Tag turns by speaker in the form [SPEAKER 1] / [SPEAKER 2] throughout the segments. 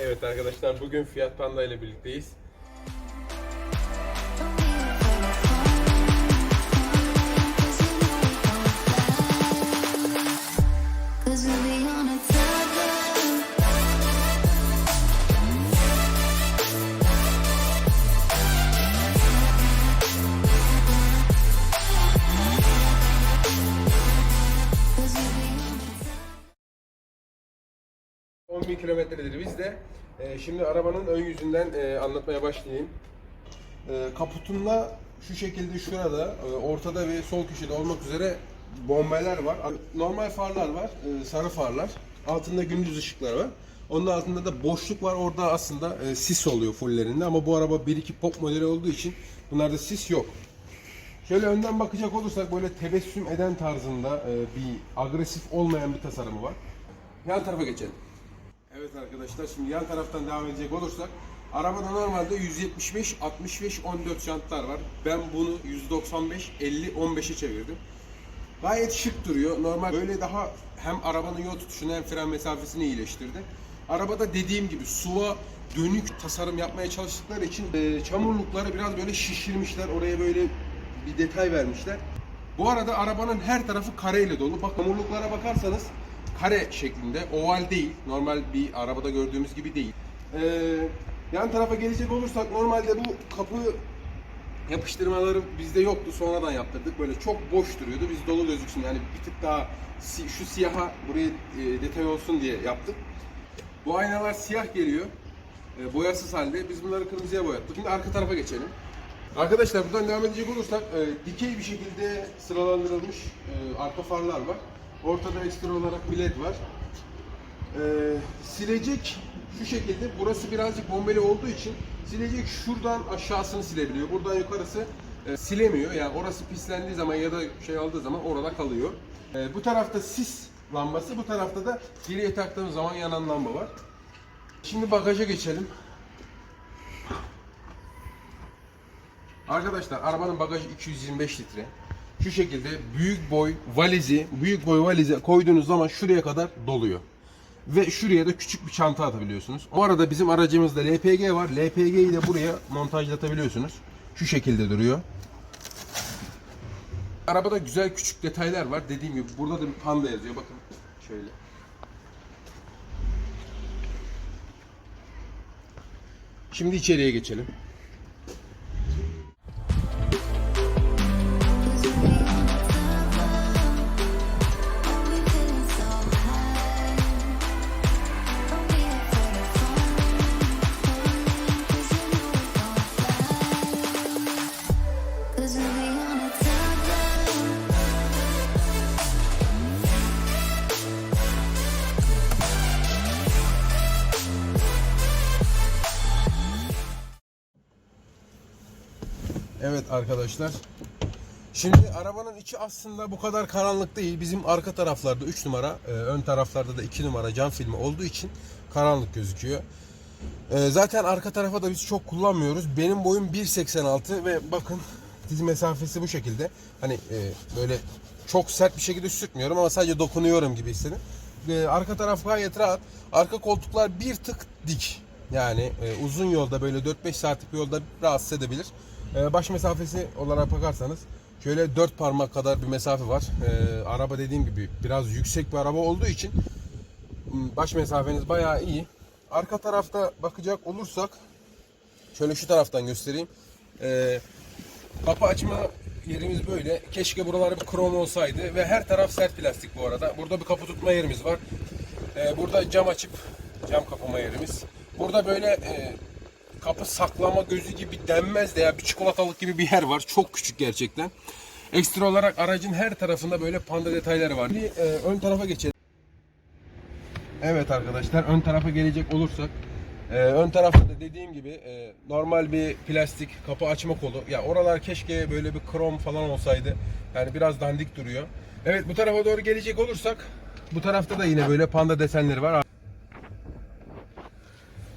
[SPEAKER 1] Evet arkadaşlar bugün Fiat Panda ile birlikteyiz. 10 bin kilometredir bizde. Ee, şimdi arabanın ön yüzünden e, anlatmaya başlayayım. Ee, kaputunla şu şekilde şurada, e, ortada ve sol köşede olmak üzere bombeler var. Normal farlar var, e, sarı farlar. Altında gündüz ışıkları var. Onun altında da boşluk var. Orada aslında e, sis oluyor fullerinde ama bu araba 1-2 pop modeli olduğu için bunlarda sis yok. Şöyle önden bakacak olursak böyle tebessüm eden tarzında e, bir agresif olmayan bir tasarımı var. Yan tarafa geçelim. Evet arkadaşlar şimdi yan taraftan devam edecek olursak arabada normalde 175, 65, 14 jantlar var. Ben bunu 195, 50, 15'e çevirdim. Gayet şık duruyor. Normal böyle daha hem arabanın yol tutuşunu hem fren mesafesini iyileştirdi. Arabada dediğim gibi suva dönük tasarım yapmaya çalıştıkları için e, çamurlukları biraz böyle şişirmişler. Oraya böyle bir detay vermişler. Bu arada arabanın her tarafı kareyle dolu. Bak çamurluklara bakarsanız kare şeklinde, oval değil. Normal bir arabada gördüğümüz gibi değil. Ee, yan tarafa gelecek olursak normalde bu kapı yapıştırmaları bizde yoktu. Sonradan yaptırdık. Böyle çok boş duruyordu. Biz dolu gözüksün. Yani bir tık daha şu siyaha buraya e, detay olsun diye yaptık. Bu aynalar siyah geliyor. E, boyasız halde. Biz bunları kırmızıya boyattık. Şimdi arka tarafa geçelim. Arkadaşlar buradan devam edecek olursak e, dikey bir şekilde sıralandırılmış e, arka farlar var. Ortada ekstra olarak bir led var. E, silecek şu şekilde. Burası birazcık bombeli olduğu için silecek şuradan aşağısını silebiliyor. Buradan yukarısı e, silemiyor. Yani orası pislendiği zaman ya da şey aldığı zaman orada kalıyor. E, bu tarafta sis lambası, bu tarafta da geriye taktığımız zaman yanan lamba var. Şimdi bagaja geçelim. Arkadaşlar arabanın bagajı 225 litre. Şu şekilde büyük boy valizi, büyük boy valize koyduğunuz zaman şuraya kadar doluyor. Ve şuraya da küçük bir çanta atabiliyorsunuz. Bu arada bizim aracımızda LPG var. LPG'yi de buraya montajlatabiliyorsunuz. Şu şekilde duruyor. Arabada güzel küçük detaylar var. Dediğim gibi burada da bir panda yazıyor. Bakın şöyle. Şimdi içeriye geçelim. Arkadaşlar. Şimdi arabanın içi aslında bu kadar karanlık değil. Bizim arka taraflarda 3 numara, e, ön taraflarda da 2 numara cam filmi olduğu için karanlık gözüküyor. E, Zaten arka tarafa da biz çok kullanmıyoruz. Benim boyum 1.86 ve bakın diz mesafesi bu şekilde. Hani e, böyle çok sert bir şekilde sürtmüyorum ama sadece dokunuyorum gibi istedim. E, Arka taraf gayet rahat. Arka koltuklar bir tık dik. Yani uzun yolda böyle 4-5 saatlik bir yolda rahatsız edebilir. E, baş mesafesi olarak bakarsanız şöyle 4 parmak kadar bir mesafe var. E, araba dediğim gibi biraz yüksek bir araba olduğu için m, baş mesafeniz bayağı iyi. Arka tarafta bakacak olursak şöyle şu taraftan göstereyim. E, kapı açma yerimiz böyle. Keşke buralar bir krom olsaydı ve her taraf sert plastik bu arada. Burada bir kapı tutma yerimiz var. Burada cam açıp cam kapama yerimiz. Burada böyle e, kapı saklama gözü gibi denmez de ya bir çikolatalık gibi bir yer var. Çok küçük gerçekten. Ekstra olarak aracın her tarafında böyle panda detayları var. Bir, e, ön tarafa geçelim. Evet arkadaşlar ön tarafa gelecek olursak e, ön tarafta da dediğim gibi e, normal bir plastik kapı açma kolu. Ya oralar keşke böyle bir krom falan olsaydı. Yani biraz dandik duruyor. Evet bu tarafa doğru gelecek olursak bu tarafta da yine böyle panda desenleri var.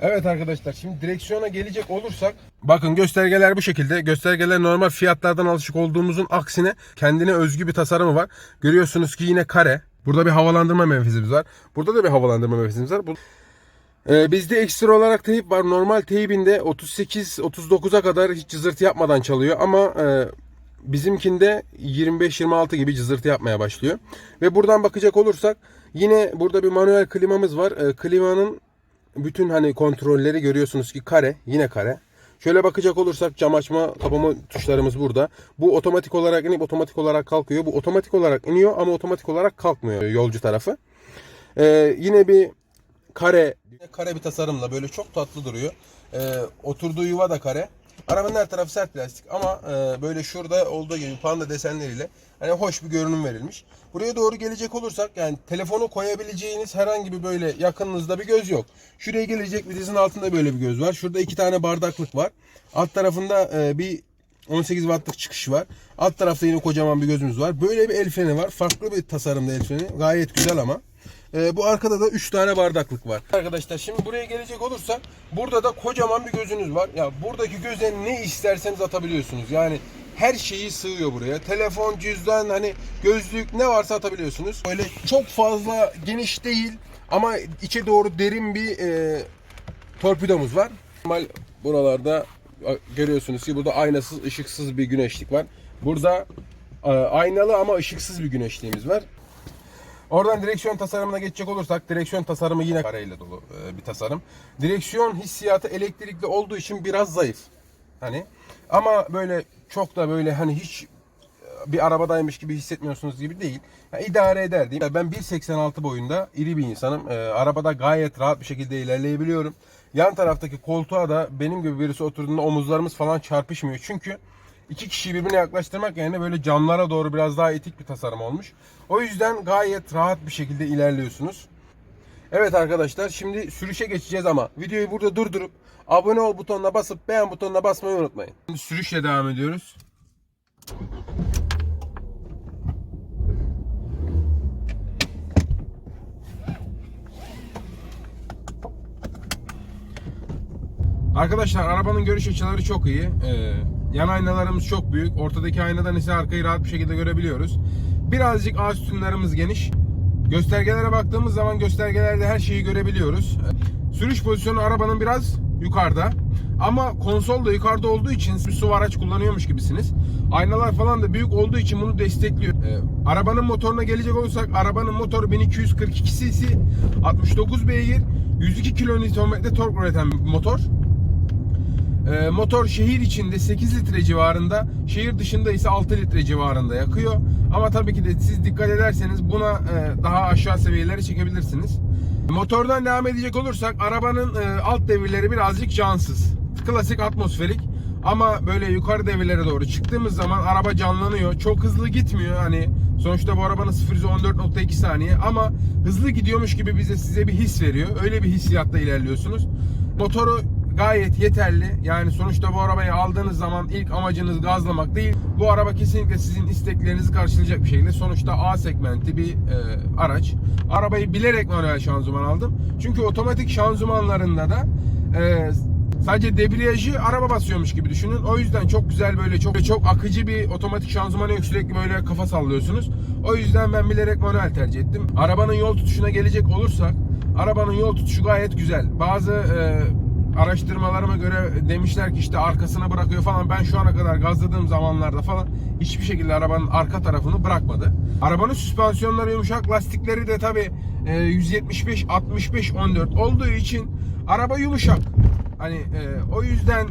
[SPEAKER 1] Evet arkadaşlar şimdi direksiyona gelecek olursak bakın göstergeler bu şekilde. Göstergeler normal fiyatlardan alışık olduğumuzun aksine kendine özgü bir tasarımı var. Görüyorsunuz ki yine kare. Burada bir havalandırma menfezimiz var. Burada da bir havalandırma menfezimiz var. Bu- Ee, bizde ekstra olarak teyip var. Normal teybinde 38-39'a kadar hiç cızırtı yapmadan çalıyor ama e, bizimkinde 25-26 gibi cızırtı yapmaya başlıyor. Ve buradan bakacak olursak yine burada bir manuel klimamız var. E, klimanın bütün hani kontrolleri görüyorsunuz ki kare, yine kare. Şöyle bakacak olursak cam açma, kapama tuşlarımız burada. Bu otomatik olarak inip otomatik olarak kalkıyor. Bu otomatik olarak iniyor ama otomatik olarak kalkmıyor yolcu tarafı. Ee, yine bir kare kare bir tasarımla böyle çok tatlı duruyor. Ee, oturduğu yuva da kare. Arabanın her tarafı sert plastik ama e, böyle şurada olduğu gibi panda desenleriyle hani hoş bir görünüm verilmiş. Buraya doğru gelecek olursak yani telefonu koyabileceğiniz herhangi bir böyle yakınınızda bir göz yok. Şuraya gelecek vitezin altında böyle bir göz var. Şurada iki tane bardaklık var. Alt tarafında e, bir 18 wattlık çıkış var. Alt tarafta yine kocaman bir gözümüz var. Böyle bir el freni var. Farklı bir tasarımda el freni. Gayet güzel ama. Ee, bu arkada da 3 tane bardaklık var. Arkadaşlar şimdi buraya gelecek olursak burada da kocaman bir gözünüz var. Ya buradaki göze ne isterseniz atabiliyorsunuz. Yani her şeyi sığıyor buraya. Telefon, cüzdan, hani gözlük ne varsa atabiliyorsunuz. Böyle çok fazla geniş değil ama içe doğru derin bir e, torpidomuz var. Normal buralarda görüyorsunuz ki burada aynasız, ışıksız bir güneşlik var. Burada e, aynalı ama ışıksız bir güneşliğimiz var. Oradan direksiyon tasarımına geçecek olursak direksiyon tasarımı yine kareyle dolu e, bir tasarım. Direksiyon hissiyatı elektrikli olduğu için biraz zayıf. Hani ama böyle çok da böyle hani hiç e, bir arabadaymış gibi hissetmiyorsunuz gibi değil. Yani idare eder diyeyim. Ben 1.86 boyunda iri bir insanım. E, arabada gayet rahat bir şekilde ilerleyebiliyorum. Yan taraftaki koltuğa da benim gibi birisi oturduğunda omuzlarımız falan çarpışmıyor. Çünkü iki kişiyi birbirine yaklaştırmak yerine böyle camlara doğru biraz daha etik bir tasarım olmuş. O yüzden gayet rahat bir şekilde ilerliyorsunuz. Evet arkadaşlar şimdi sürüşe geçeceğiz ama videoyu burada durdurup abone ol butonuna basıp beğen butonuna basmayı unutmayın. Şimdi sürüşle devam ediyoruz. Arkadaşlar arabanın görüş açıları çok iyi. Ee, yan aynalarımız çok büyük. Ortadaki aynadan ise arkayı rahat bir şekilde görebiliyoruz. Birazcık ağız sütunlarımız geniş. Göstergelere baktığımız zaman göstergelerde her şeyi görebiliyoruz. Sürüş pozisyonu arabanın biraz yukarıda. Ama konsol da yukarıda olduğu için bir su araç kullanıyormuş gibisiniz. Aynalar falan da büyük olduğu için bunu destekliyor. Ee, arabanın motoruna gelecek olursak arabanın motoru 1242 cc, 69 beygir, 102 kN tork üreten bir motor. Ee, motor şehir içinde 8 litre civarında, şehir dışında ise 6 litre civarında yakıyor. Ama tabii ki de siz dikkat ederseniz buna e, daha aşağı seviyelere çekebilirsiniz. Motordan devam edecek olursak arabanın e, alt devirleri birazcık cansız. Klasik atmosferik ama böyle yukarı devirlere doğru çıktığımız zaman araba canlanıyor. Çok hızlı gitmiyor hani sonuçta bu arabanın 0 14.2 saniye ama hızlı gidiyormuş gibi bize size bir his veriyor. Öyle bir hissiyatta ilerliyorsunuz. Motoru gayet yeterli. Yani sonuçta bu arabayı aldığınız zaman ilk amacınız gazlamak değil. Bu araba kesinlikle sizin isteklerinizi karşılayacak bir şekilde. Sonuçta A segmenti bir e, araç. Arabayı bilerek manuel şanzıman aldım. Çünkü otomatik şanzımanlarında da e, sadece debriyajı araba basıyormuş gibi düşünün. O yüzden çok güzel böyle çok çok akıcı bir otomatik şanzımanı yok. Sürekli böyle kafa sallıyorsunuz. O yüzden ben bilerek manuel tercih ettim. Arabanın yol tutuşuna gelecek olursak arabanın yol tutuşu gayet güzel. Bazı e, araştırmalarıma göre demişler ki işte arkasına bırakıyor falan. Ben şu ana kadar gazladığım zamanlarda falan hiçbir şekilde arabanın arka tarafını bırakmadı. Arabanın süspansiyonları yumuşak, lastikleri de tabi 175 65 14 olduğu için araba yumuşak. Hani e, o yüzden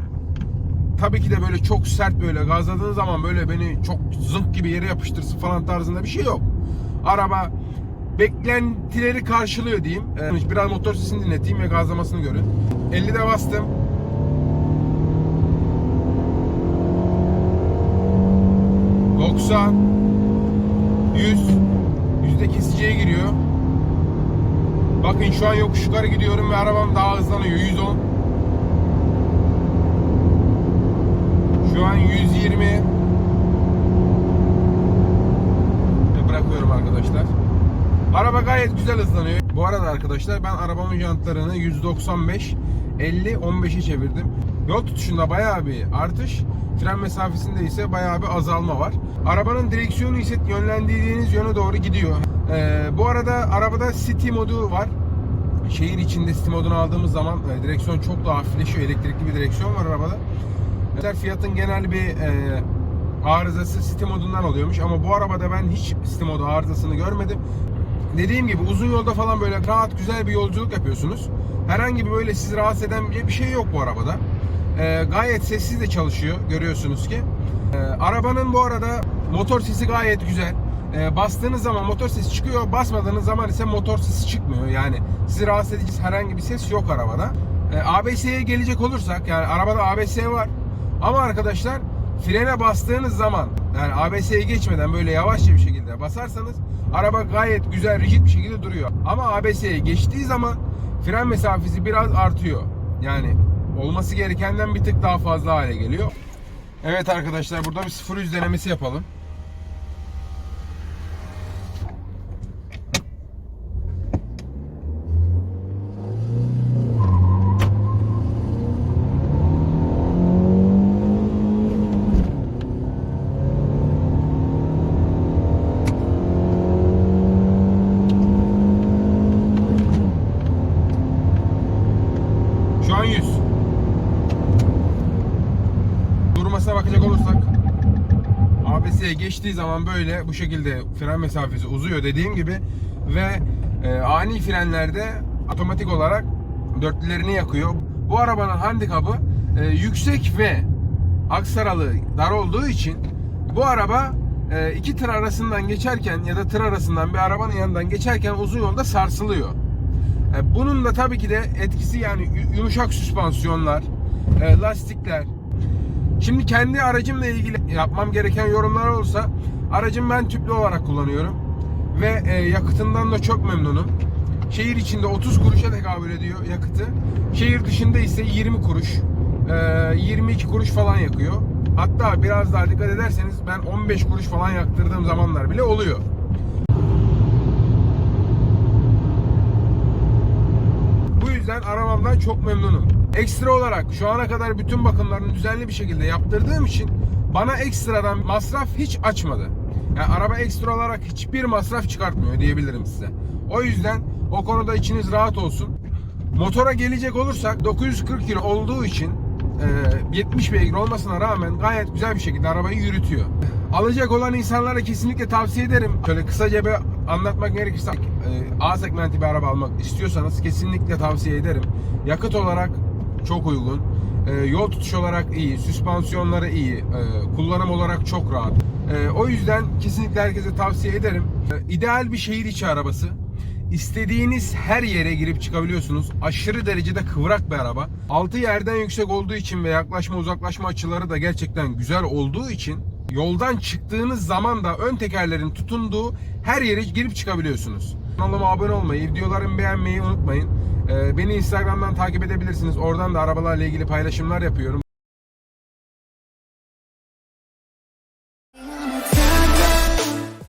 [SPEAKER 1] tabii ki de böyle çok sert böyle gazladığın zaman böyle beni çok zınk gibi yere yapıştırsın falan tarzında bir şey yok. Araba beklentileri karşılıyor diyeyim. Ee, biraz motor sesini dinleteyim ve gazlamasını görün. 50'de bastım. ...90... ...100... ...yüzde kesiciye giriyor. Bakın şu an yokuş yukarı gidiyorum ve arabam daha hızlanıyor. 110... ...şu an 120... ...ve bırakıyorum arkadaşlar. Araba gayet güzel hızlanıyor. Bu arada arkadaşlar ben arabamın jantlarını 195 50 15'e çevirdim. Yol tutuşunda bayağı bir artış, fren mesafesinde ise bayağı bir azalma var. Arabanın direksiyonu ise yönlendirdiğiniz yöne doğru gidiyor. Ee, bu arada arabada City modu var. şehir içinde Steam modunu aldığımız zaman e, direksiyon çok daha hafifleşiyor. Elektrikli bir direksiyon var arabada. Mesela Fiat'ın genel bir e, arızası Steam modundan oluyormuş ama bu arabada ben hiç Steam modu arızasını görmedim. Dediğim gibi uzun yolda falan böyle rahat güzel bir yolculuk yapıyorsunuz. Herhangi bir böyle sizi rahatsız eden bir şey yok bu arabada. E, gayet sessiz de çalışıyor görüyorsunuz ki. E, arabanın bu arada motor sesi gayet güzel. E, bastığınız zaman motor sesi çıkıyor, basmadığınız zaman ise motor sesi çıkmıyor. Yani sizi rahatsız edici herhangi bir ses yok arabada. E, ABS'ye gelecek olursak yani arabada ABS var. Ama arkadaşlar frene bastığınız zaman yani ABS'ye geçmeden böyle yavaşça bir şekilde basarsanız araba gayet güzel rigid bir şekilde duruyor. Ama ABS'ye geçtiği zaman fren mesafesi biraz artıyor. Yani olması gerekenden bir tık daha fazla hale geliyor. Evet arkadaşlar burada bir 0 100 denemesi yapalım. Şu an 100. Durmasına bakacak olursak ABS'ye geçtiği zaman böyle bu şekilde fren mesafesi uzuyor dediğim gibi ve e, ani frenlerde otomatik olarak dörtlülerini yakıyor. Bu arabanın handikapı e, yüksek ve aksaralı dar olduğu için bu araba e, iki tır arasından geçerken ya da tır arasından bir arabanın yanından geçerken uzun yolda sarsılıyor. E, Bunun da tabii ki de etkisi yani yu- yumuşak süspansiyonlar, e, lastikler. Şimdi kendi aracımla ilgili yapmam gereken yorumlar olursa aracım ben tüplü olarak kullanıyorum ve e, yakıtından da çok memnunum. Şehir içinde 30 kuruşa tekabül ediyor yakıtı. Şehir dışında ise 20 kuruş, e, 22 kuruş falan yakıyor. Hatta biraz daha dikkat ederseniz ben 15 kuruş falan yaktırdığım zamanlar bile oluyor. Yüzden arabamdan çok memnunum. Ekstra olarak şu ana kadar bütün bakımlarını düzenli bir şekilde yaptırdığım için bana ekstradan masraf hiç açmadı. Yani araba ekstra olarak hiçbir masraf çıkartmıyor diyebilirim size. O yüzden o konuda içiniz rahat olsun. Motora gelecek olursak 940 kilo olduğu için e, 70 beygir olmasına rağmen gayet güzel bir şekilde arabayı yürütüyor. Alacak olan insanlara kesinlikle tavsiye ederim. Şöyle kısaca bir anlatmak gerekirse e, A segmenti bir araba almak istiyorsanız kesinlikle tavsiye ederim. Yakıt olarak çok uygun. E, yol tutuş olarak iyi, süspansiyonları iyi, e, kullanım olarak çok rahat. E, o yüzden kesinlikle herkese tavsiye ederim. İdeal bir şehir içi arabası. İstediğiniz her yere girip çıkabiliyorsunuz. Aşırı derecede kıvrak bir araba. Altı yerden yüksek olduğu için ve yaklaşma uzaklaşma açıları da gerçekten güzel olduğu için yoldan çıktığınız zaman da ön tekerlerin tutunduğu her yere girip çıkabiliyorsunuz. Kanalıma abone olmayı, videolarımı beğenmeyi unutmayın. Ee, Beni Instagram'dan takip edebilirsiniz. Oradan da arabalarla ilgili paylaşımlar yapıyorum.